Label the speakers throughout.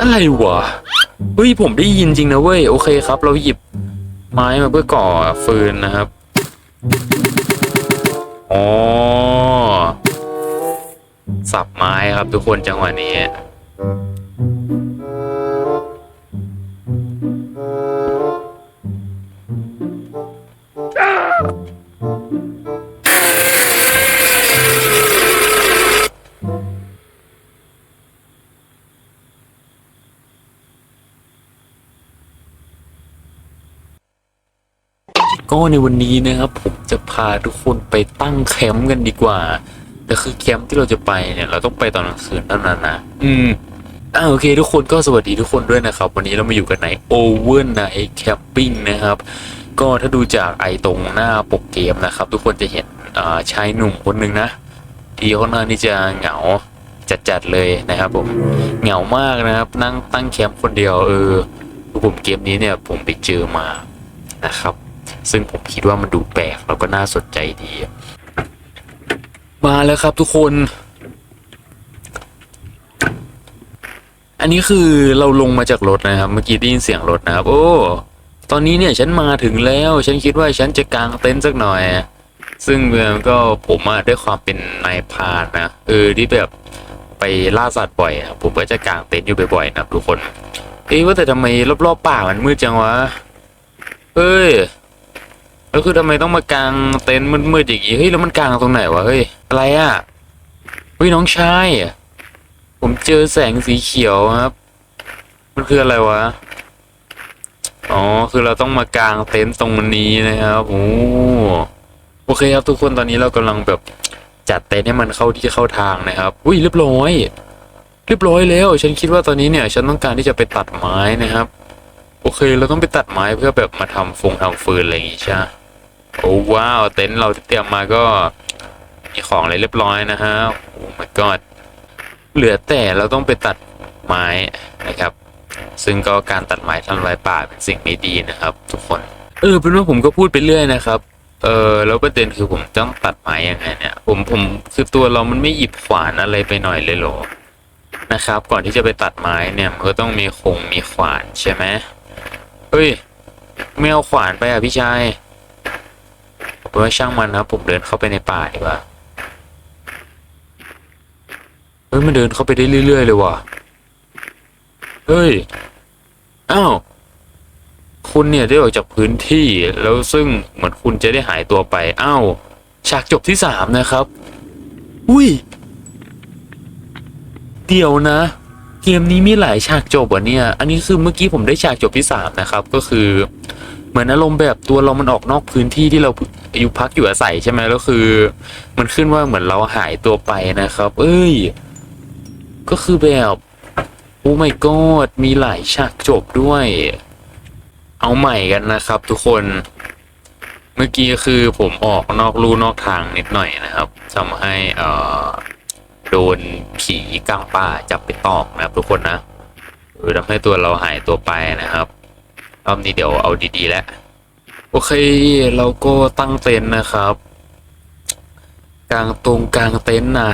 Speaker 1: อะไรวะเฮ้ยผมได้ยินจริงนะเว้ยโอเคครับ เราหยิบไม้มาเพื่อก่อฟืนนะครับอ๋อสับไม้ครับทุกคนจังหวะนี้ ก็ในวันนี้นะครับผมจะพาทุกคนไปตั้งแคมป์กันดีกว่า แต่คือแคมป์ที่เราจะไปเนี่ย เราต้องไปตอนกลางคืนเท่านั้นนะอืมอ่าโอเคทุกคนก็สวัสดีทุกคนด้วยนะครับ วันนี้เรามาอยู่กันใน Overnight Camping นะครับ ก็ถ้าดูจากไอตรงหน้าปกเกมนะครับ ทุกคนจะเห็นอ่าชายหนุ่มคนหนึ่งนะที่ค่อนข้างที่จะเหงาจัดๆเลยนะครับ ผมเหงามากนะครับ นั่งตั้งแคมป์คนเดียวเออผมเกมนี้เนี่ยผมไปเจอมานะครับ ซึ่งผมคิดว่ามันดูแปลกแล้วก็น่าสนใจดี มาแล้วครับทุกคน อันนี้คือเราลงมาจากรถนะครับ เมื่อกี้ได้ยินเสียงรถนะครับ โอ้ ตอนนี้เนี่ยฉันมาถึงแล้ว ฉันคิดว่าฉันจะกางเต็นท์สักหน่อย ซึ่งมันก็ผมอะด้วยความเป็นนายพานนะเออที่แบบไปล่าสัตว์บ่อยอะผมก็จะกางเต็นท์อยู่บ่อยๆนะทุกคน เอ๊ะว่าแต่ทำไมรอบๆป่ามันมืดจังวะ เอ้ย แล้วคือทำไมต้องมากางเต็นท์มืดๆอย่างงี้เฮ้ยแล้วมันกางตรงไหนวะเฮ้ยอะไรอะเฮ้ยน้องชายผมเจอแสงสีเขียวครับ มันคืออะไรวะอ๋อคือเราต้องมากางเต็นท์ตรงนี้นะครับโอ้โอเคครับทุกคนตอนนี้เรากำลังแบบจัดเต็นท์ให้มันเข้าที่เข้าทางนะครับอุ้ยเรียบร้อยเรียบร้อยแล้ว ฉันคิดว่าตอนนี้เนี่ย ฉันต้องการที่จะไปตัดไม้นะครับ โอเค เราต้องไปตัดไม้เพื่อแบบมาทำฟงทำฟืนอะไรอย่างงี้ใช่ไหม โอ้ว้าวเต็นท์เราที่เตรียมมาก็มีของอะไรเรียบร้อยนะฮะโอ้ my god เหลือแต่เราต้องไปตัดไม้นะครับ ซึ่งก็การตัดไม้ทำลายป่าเป็นสิ่งไม่ดีนะครับ ทุกคน เออเป็นว่าผมก็พูดไปเรื่อยนะครับเออแล้วประเด็นคือผมต้องตัดไม้ยังไงเนี่ยผมผมคือตัวเรามันไม่หยิบขวานอะไรไปหน่อยเลยหรอนะครับ ก่อนที่จะไปตัดไม้เนี่ยมันก็ต้องมีคงมีขวานใช่ไหมเฮ้ยไม่เอาขวานไปอะพี่ชาย ผมว่าช่างมันนะผมเดินเข้าไปในป่าดีกว่าเฮ้ยมันเดินเข้าไปได้เรื่อยๆเลยว่ะเฮ้ยอ้าวคุณเนี่ยได้ออกจากพื้นที่แล้วซึ่งเหมือนคุณจะได้หายตัวไปอ้าวฉากจบที่สามนะครับ อุ้ย เดี๋ยวนะ เกมนี้มีหลายฉากจบอะเนี่ย อันนี้คือเมื่อกี้ผมได้ฉากจบที่สามนะครับ ก็คือ เหมือนอารมณ์แบบตัวเรามันออกนอกพื้นที่ที่เราอยู่พักอยู่อาศัยใช่ไหมแล้วคือ มันขึ้นว่าเหมือนเราหายตัวไปนะครับ เอ้ย ก็คือแบบโอ้ my god มีหลายฉากจบด้วย เอาใหม่กันนะครับ ทุกคนเมื่อกี้คือผมออกนอกลู่นอกทางนิดหน่อยนะครับทำให้เอ่อโดนผีกลางป่าจับไปตอกนะครับ ทุกคนนะเออทำให้ตัวเราหายตัวไปนะครับ รอบนี้เดี๋ยวเอาดีๆแล้วโอเค เราก็ตั้งเต็นท์นะครับ กลางตรงกลางเต็นท์นะ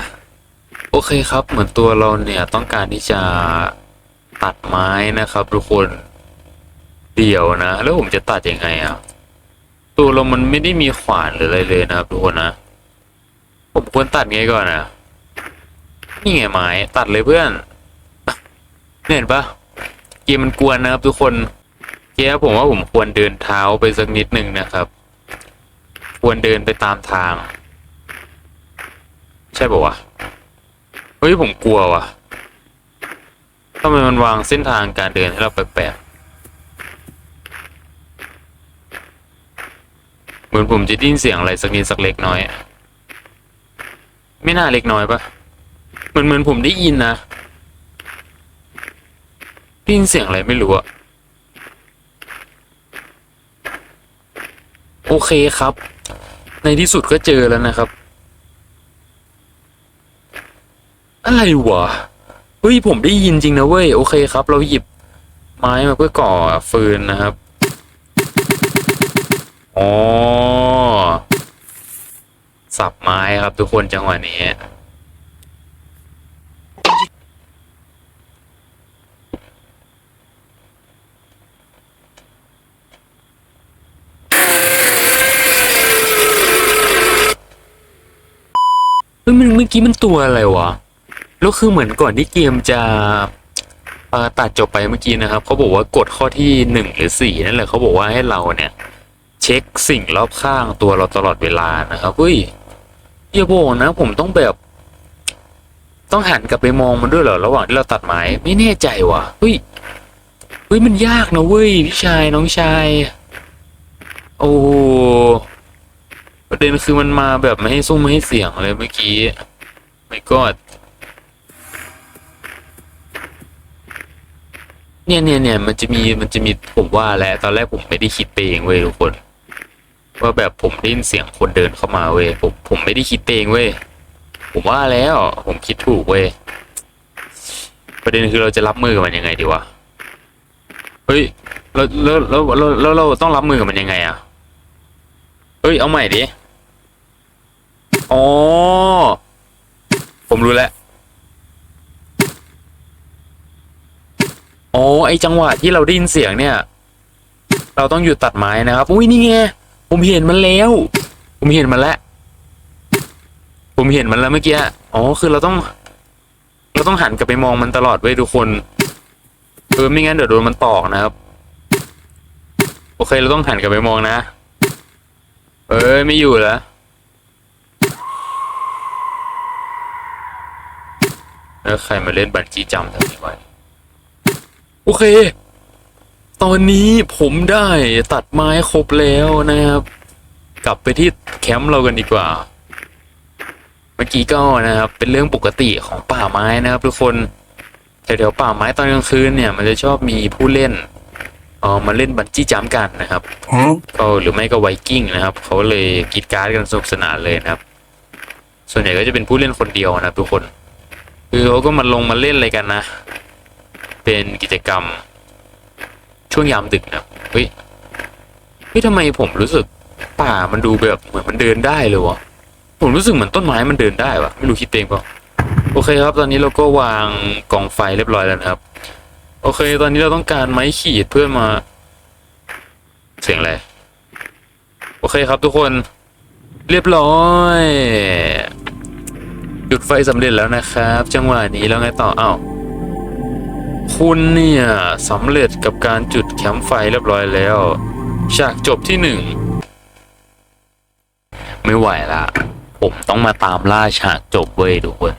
Speaker 1: โอเคครับ เหมือนตัวเราเนี่ยต้องการที่จะตัดไม้นะครับ ทุกคนเดี๋ยวนะ แล้วผมจะตัดยังไงอะตัวเรามันไม่ได้มีขวานหรืออะไรเลยนะครับ ทุกคนนะผมควรตัดไงก่อนอะนี่ไงไม้ตัดเลยเพื่อนเห็นปะเกมมันกวนนะครับ ทุกคน กียผมว่าผมควรเดินเท้าไปสักนิดหนึ่งนะครับ ควรเดินไปตามทาง ใช่ป่าวะเฮ้ยผมกลัวว่ะทำไมมันวางเส้นทางการเดินให้เราแปลกๆเหมือนผมจะได้ยินเสียงอะไรสักนิดสักเล็กน้อย ไม่น่าเล็กน้อยปะเหมือนเหมือนผมได้ยินนะได้ยินเสียงอะไรไม่รู้อะ โอเคครับ ในที่สุดก็เจอแล้วนะครับ อะไรวะเฮ้ยผมได้ยินจริงนะเว้ยโอเคครับ เราหยิบไม้มาเพื่อก่อฟืนนะครับอ๋อสับไม้ครับทุกคนจังหวะนี้ เมื่อกี้มันตัวอะไรวะแล้วคือเหมือนก่อนที่เกมจะตัดจบไปเมื่อกี้นะครับเขาบอกว่ากฎข้อที่หนึ่งหรือสี่นั่นแหละเขาบอกว่าให้เราเนี่ย เช็คสิ่งรอบข้างตัวเราตลอดเวลานะครับเฮ้ยอย่าบอกนะ ผมต้องแบบ ต้องหันกลับไปมองมันด้วยเหรอระหว่างที่เราตัดไม้ไม่แน่ใจว่ะเฮ้ยเฮ้ยมันยากนะเว้ยพี่ชายน้องชาย โอ้ ประเด็นคือมันมาแบบไม่ให้ซุ้มไม่ให้เสียงเลยเมื่อกี้ไม่กอดเนี่ยเนี่ยเนี่ยมันจะมีมันจะมีผมว่าแหละตอนแรกผมไม่ได้คิดไปเองเว้ยทุกคน ว่าแบบผมได้ยินเสียงคนเดินเข้ามาเว้ยผมผมไม่ได้คิดเองเว้ยผมว่าแล้ว ผมคิดถูกเว้ยประเด็นคือเราจะรับมือกับมันยังไงดีวะเฮ้ยแล้วแล้วแล้วแล้วเราต้องรับมือกับมันยังไงอะเฮ้ยเอาใหม่ดิ อ๋อ ผมรู้แล้วอ๋อไอจังหวะที่เราได้ยินเสียงเนี่ย เราต้องหยุดตัดไม้นะครับอุ้ยนี่ไงผมเห็นมันแล้ว ผมเห็นมันแล้ว ผมเห็นมันแล้วเมื่อกี้อ๋อคือเราต้อง เราต้องหันกลับไปมองมันตลอดเว้ยทุกคนเออไม่งั้นเดี๋ยวโดนมันตอกนะครับ โอเคเราต้องหันกลับไปมองนะ เอ้ยไม่อยู่แล้ว แล้วใครมาเล่นบันจี้จัมป์ทำไมไว้ โอเค ตอนนี้ผมได้ตัดไม้ครบแล้วนะครับ กลับไปที่แคมป์เรากันดีกว่า เมื่อกี้ก็นะครับ เป็นเรื่องปกติของป่าไม้นะครับทุกคนแถวๆป่าไม้ตอนกลางคืนเนี่ย มันจะชอบมีผู้เล่นเออมาเล่นบันจี้จัมป์กันนะครับ
Speaker 2: Huh?
Speaker 1: ก็หรือไม่ก็ไวกิ้งนะครับ เขาเลยกรีดการ์ดกันสนุกสนานเลยนะครับ ส่วนใหญ่ก็จะเป็นผู้เล่นคนเดียวนะครับทุกคน คือเขาก็มาลงมาเล่นอะไรกันนะ เป็นกิจกรรม ช่วงยามดึกนะเฮ้ยเฮ้ยทำไมผมรู้สึกป่ามันดูแบบเหมือนมันเดินได้เลยวะผมรู้สึกเหมือนต้นไม้มันเดินได้วะไม่รู้คิดเองเปล่าโอเคครับ ตอนนี้เราก็วางกองไฟเรียบร้อยแล้วนะครับ โอเค ตอนนี้เราต้องการไม้ขีดเพื่อมา เสียงอะไรโอเคครับทุกคน เรียบร้อย จุดไฟสำเร็จแล้วนะครับ จังหวะนี้แล้วไงต่ออ้าวคุณเนี่ยสำเร็จกับการจุดแคมป์ไฟเรียบร้อยแล้วฉากจบที่หนึ่งไม่ไหวละผมต้องมาตามล่าฉากจบเว้ยทุกคน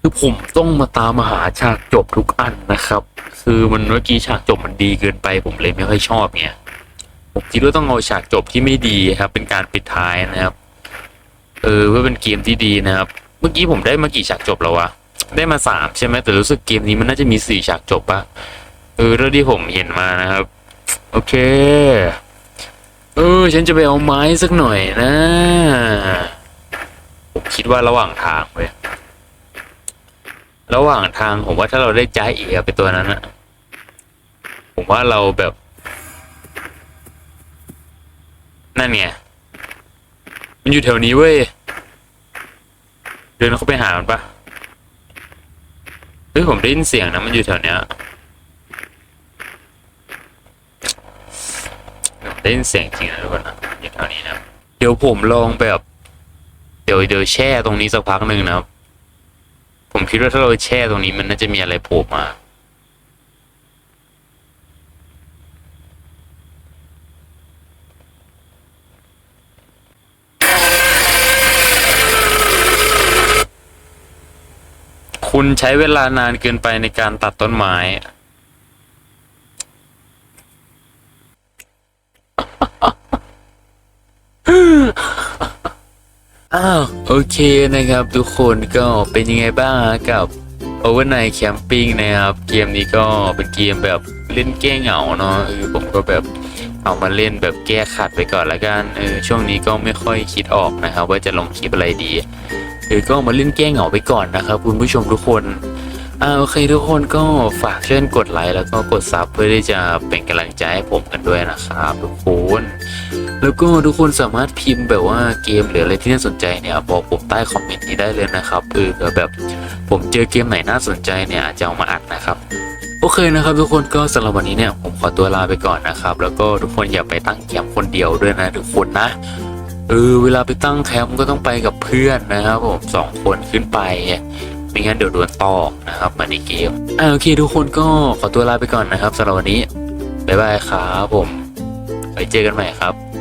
Speaker 1: คือผมต้องมาตามหาฉากจบทุกอันนะครับ คือมันเมื่อกี้ฉากจบมันดีเกินไป ผมเลยไม่ค่อยชอบเนี่ยผมคิดว่าต้องเอาฉากจบที่ไม่ดีครับ เป็นการปิดท้ายนะครับ เออเพื่อเป็นเกมที่ดีนะครับ เมื่อกี้ผมได้มากี่ฉากจบแล้ววะได้มาสามใช่ไหมแต่รู้สึกเกมนี้มันน่าจะมีสี่ฉากจบปะเออเรื่องที่ผมเห็นมานะครับ โอเค เออ ฉันจะไปเอาไม้สักหน่อยนะ ผมคิดว่าระหว่างทางเว้ยระหว่างทางผมว่าถ้าเราได้ใจเอ๋ไปตัวนั้นอะผมว่าเราแบบ นั่นไงมันอยู่แถวนี้เว้ย ดินเข้าไปหามันปะเฮ้ยผมได้ยินเสียงนะมันอยู่แถวเนี้ยได้ยินเสียงจริงนะทุกคนนะอยู่แถวนี้นะเดี๋ยวผมลองแบบ เดี๋ยวเดี๋ยวแช่ตรงนี้สักพักหนึ่งนะครับ ผมคิดว่าถ้าเราแช่ตรงนี้มันน่าจะมีอะไรโผล่มา คุณใช้เวลานานเกินไปในการตัดต้นไม้ อ้าว โอเคนะครับทุกคนก็เป็นยังไงบ้างกับ Overnight Camping นะครับ เกมนี้ก็เป็นเกมแบบเล่นแก้เหงาเนาะเออผมก็แบบเอามาเล่นแบบแก้ขัดไปก่อนละกันเออช่วงนี้ก็ไม่ค่อยคิดออกนะครับ ว่าจะลงคลิปอะไรดี เออก็มาเล่นแก้เหงาไปก่อนนะครับคุณผู้ชมทุกคนอ่าโอเคทุกคนก็ฝากเช่นกดไลค์แล้วก็กดซับเพื่อที่จะเป็นกำลังใจให้ผมกันด้วยนะครับทุกคนแล้วก็ทุกคนสามารถพิมพ์แบบว่าเกมหรืออะไรที่น่าสนใจเนี่ยบอกผมใต้คอมเมนต์นี้ได้เลยนะครับเออเผื่อแบบผมเจอเกมไหนน่าสนใจเนี่ยอาจจะเอามาอัดนะครับโอเคนะครับทุกคนก็สำหรับวันนี้เนี่ยผมขอตัวลาไปก่อนนะครับ แล้วก็ทุกคนอย่าไปตั้งแคมคนเดียวด้วยนะทุกคนนะ เออเวลาไปตั้งแคมป์ก็ต้องไปกับเพื่อนนะครับผมสองคนขึ้นไปไม่งั้นเดี๋ยวโดนตอกนะครับมาในเกมอ่าโอเคทุกคนก็ขอตัวลาไปก่อนนะครับสำหรับวันนี้บ๊ายบายครับผมไว้เจอกันใหม่ครับ